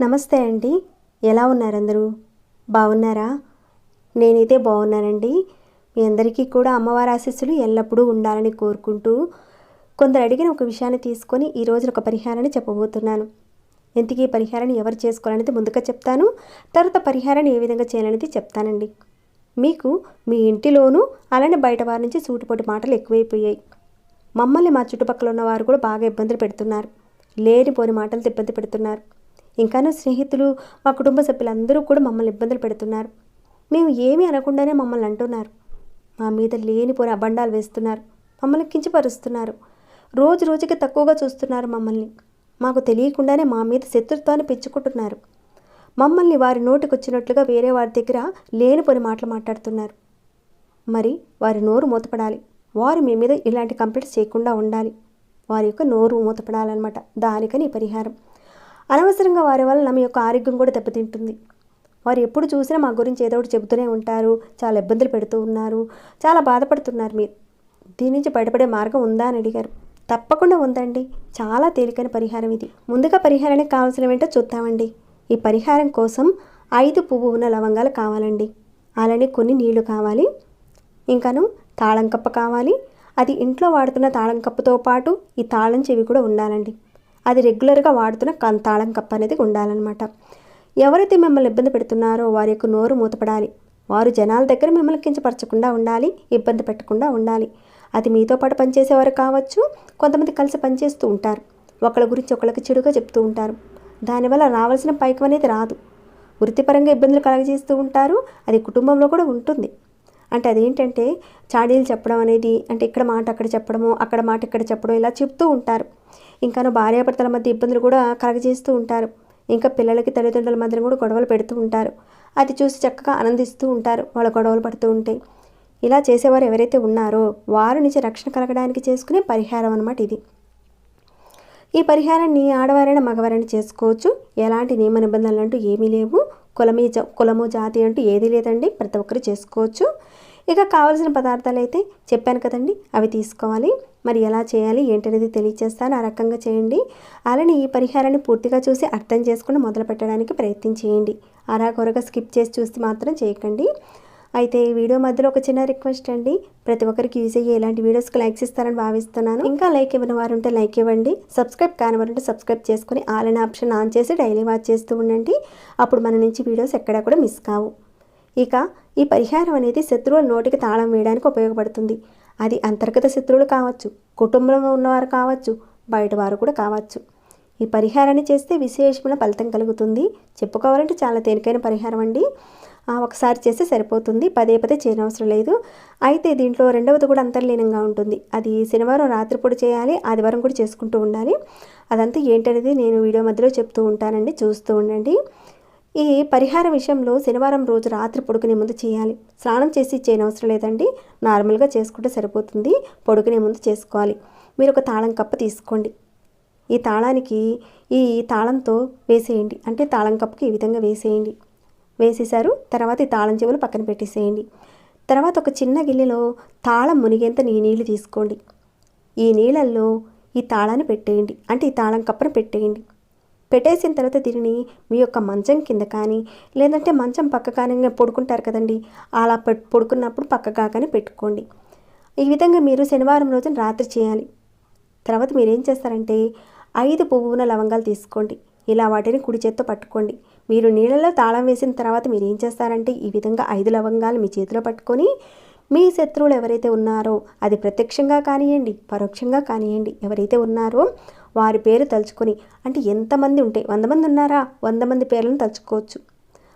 నమస్తే అండి. ఎలా ఉన్నారు అందరూ బాగున్నారా? నేనైతే బాగున్నానండి. మీ అందరికీ కూడా అమ్మవారి ఆశీస్సులు ఎల్లప్పుడూ ఉండాలని కోరుకుంటూ కొందరు అడిగిన ఒక విషయాన్ని తీసుకొని ఈరోజు ఒక పరిహారాన్ని చెప్పబోతున్నాను. ఇంతకీ ఈ పరిహారాన్ని ఎవరు చేసుకోవాలనేది ముందుగా చెప్తాను తర్వాత పరిహారాన్ని ఏ విధంగా చేయాలనేది చెప్తానండి. మీకు మీ ఇంటిలోనూ అలానే బయట వారి నుంచి సూటిపోటి మాటలు ఎక్కువైపోయాయి. మమ్మల్ని మా చుట్టుపక్కల ఉన్న వారు కూడా బాగా ఇబ్బందులు పెడుతున్నారు. లేనిపోని మాటలతో ఇబ్బంది పెడుతున్నారు. ఇంకానూ స్నేహితులు మా కుటుంబ సభ్యులందరూ కూడా మమ్మల్ని ఇబ్బందులు పెడుతున్నారు. మేము ఏమీ అనకుండానే మమ్మల్ని అంటున్నారు. మా మీద లేనిపోని అబండాలు వేస్తున్నారు. మమ్మల్ని కించపరుస్తున్నారు. రోజు రోజుకి తక్కువగా చూస్తున్నారు మమ్మల్ని. మాకు తెలియకుండానే మా మీద శత్రుత్వాన్ని పెంచుకుంటున్నారు. మమ్మల్ని వారి నోటికి వచ్చినట్లుగా వేరే వారి దగ్గర లేనిపోని మాటలు మాట్లాడుతున్నారు. మరి వారి నోరు మూతపడాలి. వారు మీ మీద ఇలాంటి కంప్లైంట్స్ చేయకుండా ఉండాలి. వారి యొక్క నోరు మూతపడాలన్నమాట. దానికని పరిహారం. అనవసరంగా వారి వల్ల మీ యొక్క ఆరోగ్యం కూడా దెబ్బతింటుంది. వారు ఎప్పుడు చూసినా మా గురించి ఏదో ఒకటి చెబుతూనే ఉంటారు. చాలా ఇబ్బందులు పెడుతూ ఉన్నారు. చాలా బాధపడుతున్నారు మీరు. దీని నుంచి బయటపడే మార్గం ఉందా అని అడిగారు. తప్పకుండా ఉందండి. చాలా తేలికైన పరిహారం ఇది. ముందుగా పరిహారానికి కావాల్సినవేంటో చూద్దామండి. ఈ పరిహారం కోసం ఐదు పువ్వు ఉన్న లవంగాలు కావాలండి. అలానే కొన్ని నీళ్ళు కావాలి. ఇంకాను తాళం కప్ప కావాలి. అది ఇంట్లో వాడుతున్న తాళం కప్పుతో పాటు ఈ తాళం చెవి కూడా ఉండాలండి. అది రెగ్యులర్గా వాడుతున్న కం- తాళం కప్ప అనేది ఉండాలన్నమాట. ఎవరైతే మిమ్మల్ని ఇబ్బంది పెడుతున్నారో వారి యొక్క నోరు మూతపడాలి. వారు జనాల దగ్గర మిమ్మల్ని కించపరచకుండా ఉండాలి ఇబ్బంది పెట్టకుండా ఉండాలి. అది మీతో పాటు పనిచేసేవారు కావచ్చు కొంతమంది కలిసి పనిచేస్తూ ఉంటారు. ఒకళ్ళ గురించి ఒకళ్ళకి చెడుగా చెప్తూ ఉంటారు. దానివల్ల రావాల్సిన పైకం అనేది రాదు. వృత్తిపరంగా ఇబ్బందులు కలగజేస్తూ ఉంటారు. అది కుటుంబంలో కూడా ఉంటుంది. అంటే అదేంటంటే చాడీలు చెప్పడం అనేది అంటే ఇక్కడ మాట అక్కడ చెప్పడము అక్కడ మాట ఇక్కడ చెప్పడం ఇలా చెప్తూ ఉంటారు. ఇంకాను భార్యాభర్తల మధ్య ఇబ్బందులు కూడా కలగజేస్తూ ఉంటారు. ఇంకా పిల్లలకి తల్లిదండ్రుల మధ్య కూడా గొడవలు పెడుతూ ఉంటారు. అది చూసి చక్కగా ఆనందిస్తూ ఉంటారు. వాళ్ళ గొడవలు పడుతూ ఉంటాయి ఇలా చేసేవారు ఎవరైతే ఉన్నారో వారి నుంచి రక్షణ కలగడానికి చేసుకునే పరిహారం అన్నమాట ఇది. ఈ పరిహారాన్ని ఆడవారైనా మగవారైనా చేసుకోవచ్చు. ఎలాంటి నియమ నిబంధనలు అంటూ ఏమీ లేవు. కులమీ జ కులము జాతి అంటూ ఏదీ లేదండి. ప్రతి ఒక్కరు చేసుకోవచ్చు. ఇక కావాల్సిన పదార్థాలు అయితే చెప్పాను కదండి. అవి తీసుకోవాలి. మరి ఎలా చేయాలి ఏంటనేది తెలియచేస్తాను. ఆ రకంగా చేయండి. అలానే ఈ పరిహారాన్ని పూర్తిగా చూసి అర్థం చేసుకుని మొదలు పెట్టడానికి ప్రయత్నం చేయండి. అరాకొరగా స్కిప్ చేసి చూసి మాత్రం చేయకండి. అయితే ఈ వీడియో మధ్యలో ఒక చిన్న రిక్వెస్ట్ అండి. ప్రతి ఒక్కరికి యూజ్ అయ్యే ఇలాంటి వీడియోస్కి లైక్స్ ఇస్తారని భావిస్తున్నాను. ఇంకా లైక్ ఇవ్వని వారు ఉంటే లైక్ ఇవ్వండి. సబ్స్క్రైబ్ కాని వారు ఉంటే సబ్స్క్రైబ్ చేసుకుని ఆల్ అనే ఆప్షన్ ఆన్ చేసి డైలీ వాచ్ చేస్తూ ఉండండి. అప్పుడు మన నుంచి వీడియోస్ ఎక్కడా కూడా మిస్ కావు. ఇక ఈ పరిహారం అనేది శత్రువుల నోటికి తాళం వేయడానికి ఉపయోగపడుతుంది. అది అంతర్గత శత్రువులు కావచ్చు కుటుంబంలో ఉన్నవారు కావచ్చు బయట వారు కూడా కావచ్చు. ఈ పరిహారాన్ని చేస్తే విశేషమైన ఫలితం కలుగుతుంది. చెప్పుకోవాలంటే చాలా తేలికైన పరిహారం అండి. ఒకసారి చేస్తే సరిపోతుంది. పదే పదే చేయనవసరం లేదు. అయితే దీంట్లో రెండవది కూడా అంతర్లీనంగా ఉంటుంది. అది శనివారం రాత్రిపూట చేయాలి ఆదివారం కూడా చేసుకుంటూ ఉండాలి. అదంతా ఏంటనేది నేను వీడియో మధ్యలో చెప్తూ ఉంటానండి. చూస్తూ ఉండండి. ఈ పరిహార విషయంలో శనివారం రోజు రాత్రి పొడుకునే ముందు చేయాలి. స్నానం చేసి చేయనవసరం లేదండి. నార్మల్గా చేసుకుంటే సరిపోతుంది. పొడుకునే ముందు చేసుకోవాలి. మీరు ఒక తాళం కప్ప తీసుకోండి. ఈ తాళానికి ఈ తాళంతో వేసేయండి. అంటే తాళం కప్పుకి ఈ విధంగా వేసేయండి. వేసేసారు తర్వాత ఈ తాళం చెవులు పక్కన పెట్టేసేయండి. తర్వాత ఒక చిన్న గిన్నెలో తాళం మునిగేంత ఈ నీళ్ళు తీసుకోండి. ఈ నీళ్ళల్లో ఈ తాళాన్ని పెట్టేయండి. అంటే ఈ తాళం కప్పను పెట్టేయండి. పెట్టేసిన తర్వాత దీనిని మీ యొక్క మంచం కింద కానీ లేదంటే మంచం పక్క కానీ పడుకుంటారు కదండి అలా పెట్ పడుకున్నప్పుడు పక్క కానీ పెట్టుకోండి. ఈ విధంగా మీరు శనివారం రోజున రాత్రి చేయాలి. తర్వాత మీరు ఏం చేస్తారంటే ఐదు పువ్వున లవంగాలు తీసుకోండి. ఇలా వాటిని కుడి చేత్తో పట్టుకోండి. మీరు నీళ్ళలో తాళం వేసిన తర్వాత మీరు ఏం చేస్తారంటే ఈ విధంగా ఐదు లవంగాలు మీ చేతిలో పట్టుకొని మీ శత్రువులు ఎవరైతే ఉన్నారో అది ప్రత్యక్షంగా కానివ్వండి పరోక్షంగా కానివ్వండి ఎవరైతే ఉన్నారో వారి పేరు తలుచుకొని అంటే ఎంతమంది ఉంటే వంద మంది ఉన్నారా? వంద మంది పేర్లను తలుచుకోవచ్చు.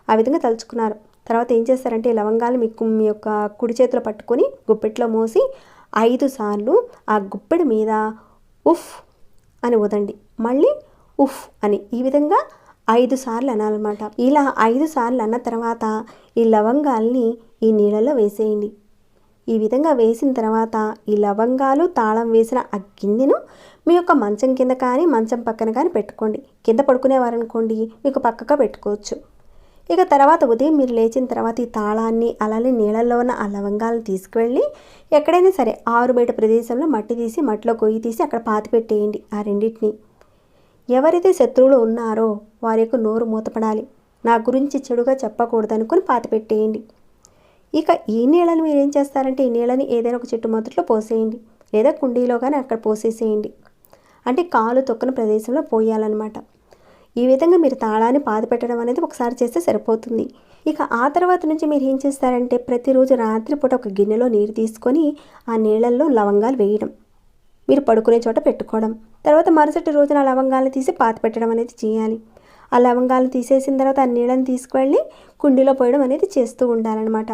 ఆ విధంగా తలుచుకున్నారు. తర్వాత ఏం చేస్తారంటే లవంగాలు మీకు మీ యొక్క కుడి చేతిలో పట్టుకొని గుప్పెట్లో మోసి ఐదు సార్లు ఆ గుప్పెడు మీద ఉఫ్ అని వదండి మళ్ళీ ఉఫ్ అని ఈ విధంగా ఐదు సార్లు అనాలన్నమాట. ఇలా ఐదు సార్లు అన్న తర్వాత ఈ లవంగాల్ని ఈ నీళ్ళలో వేసేయండి. ఈ విధంగా వేసిన తర్వాత ఈ లవంగాలు తాళం వేసిన ఆ గిన్నెను మీ యొక్క మంచం కింద కానీ మంచం పక్కన కానీ పెట్టుకోండి. కింద పడుకునేవారనుకోండి మీకు పక్కగా పెట్టుకోవచ్చు. ఇక తర్వాత ఉదయం మీరు లేచిన తర్వాత ఈ తాళాన్ని అలానే నీళ్ళల్లో ఉన్న ఆ లవంగాలను తీసుకువెళ్ళి ఎక్కడైనా సరే ఆరు బయట ప్రదేశంలో మట్టి తీసి మట్టిలో కొయ్యి తీసి అక్కడ పాతి పెట్టేయండి ఆ రెండింటిని. ఎవరైతే శత్రువులు ఉన్నారో వారి యొక్క నోరు మూతపడాలి. నా గురించి చెడుగా చెప్పకూడదనుకుని పాతి పెట్టేయండి. ఇక ఈ నీళ్ళని మీరు ఏం చేస్తారంటే ఈ నీళ్ళని ఏదైనా ఒక చెట్టు మొదట్లో పోసేయండి. లేదా కుండీలో కానీ అక్కడ పోసేసేయండి. అంటే కాలు తొక్కన ప్రదేశంలో పోయాలన్నమాట. ఈ విధంగా మీరు తాళాన్ని పాతి పెట్టడం అనేది ఒకసారి చేస్తే సరిపోతుంది. ఇక ఆ తర్వాత నుంచి మీరు ఏం చేస్తారంటే ప్రతిరోజు రాత్రిపూట ఒక గిన్నెలో నీరు తీసుకొని ఆ నీళ్ళల్లో లవంగాలు వేయడం. మీరు పడుకునే చోట పెట్టుకోవడం. తర్వాత మరుసటి రోజున ఆ లవంగాలను తీసి పాతి పెట్టడం అనేది చేయాలి. ఆ లవంగాలను తీసేసిన తర్వాత ఆ నీళ్ళని తీసుకువెళ్ళి కుండీలో పోయడం అనేది చేస్తూ ఉండాలన్నమాట.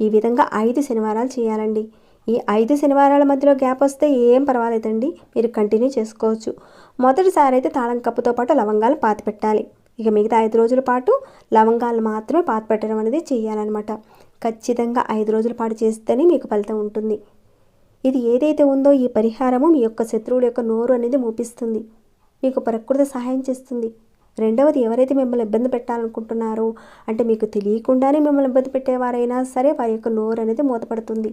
ఈ విధంగా ఐదు శనివారాలు చేయాలండి. ఈ ఐదు శనివారాల మధ్యలో గ్యాప్ వస్తే ఏం పర్వాలేదండి. మీరు కంటిన్యూ చేసుకోవచ్చు. మొదటిసారి అయితే తాళం కప్పుతో పాటు లవంగాలు పాతి పెట్టాలి. ఇక మిగతా ఐదు రోజుల పాటు లవంగాలు మాత్రమే పాతి పెట్టడం అనేది చేయాలన్నమాట. ఖచ్చితంగా ఐదు రోజుల పాటు చేస్తేనే మీకు ఫలితం ఉంటుంది. ఇది ఏదైతే ఉందో ఈ పరిహారము మీ యొక్క శత్రువుల యొక్క నోరు అనేది మూపిస్తుంది. మీకు ప్రకృతి సహాయం చేస్తుంది. రెండవది ఎవరైతే మిమ్మల్ని ఇబ్బంది పెట్టాలనుకుంటున్నారో అంటే మీకు తెలియకుండానే మిమ్మల్ని ఇబ్బంది పెట్టేవారైనా సరే వారి యొక్క నోరు అనేది మూతపడుతుంది.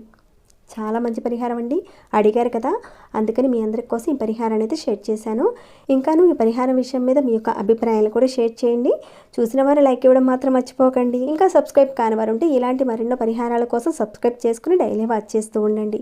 చాలా మంచి పరిహారం అండి. అడిగారు కదా. అందుకని మీ అందరి కోసం ఈ పరిహారం అనేది షేర్ చేశాను. ఇంకాను ఈ పరిహారం విషయం మీద మీ యొక్క అభిప్రాయాలు కూడా షేర్ చేయండి. చూసిన వారు లైక్ ఇవ్వడం మాత్రం మర్చిపోకండి. ఇంకా సబ్స్క్రైబ్ కానివారు ఉంటే ఇలాంటి మరెన్నో పరిహారాల కోసం సబ్స్క్రైబ్ చేసుకుని డైలీ వాచ్ చేస్తూ ఉండండి.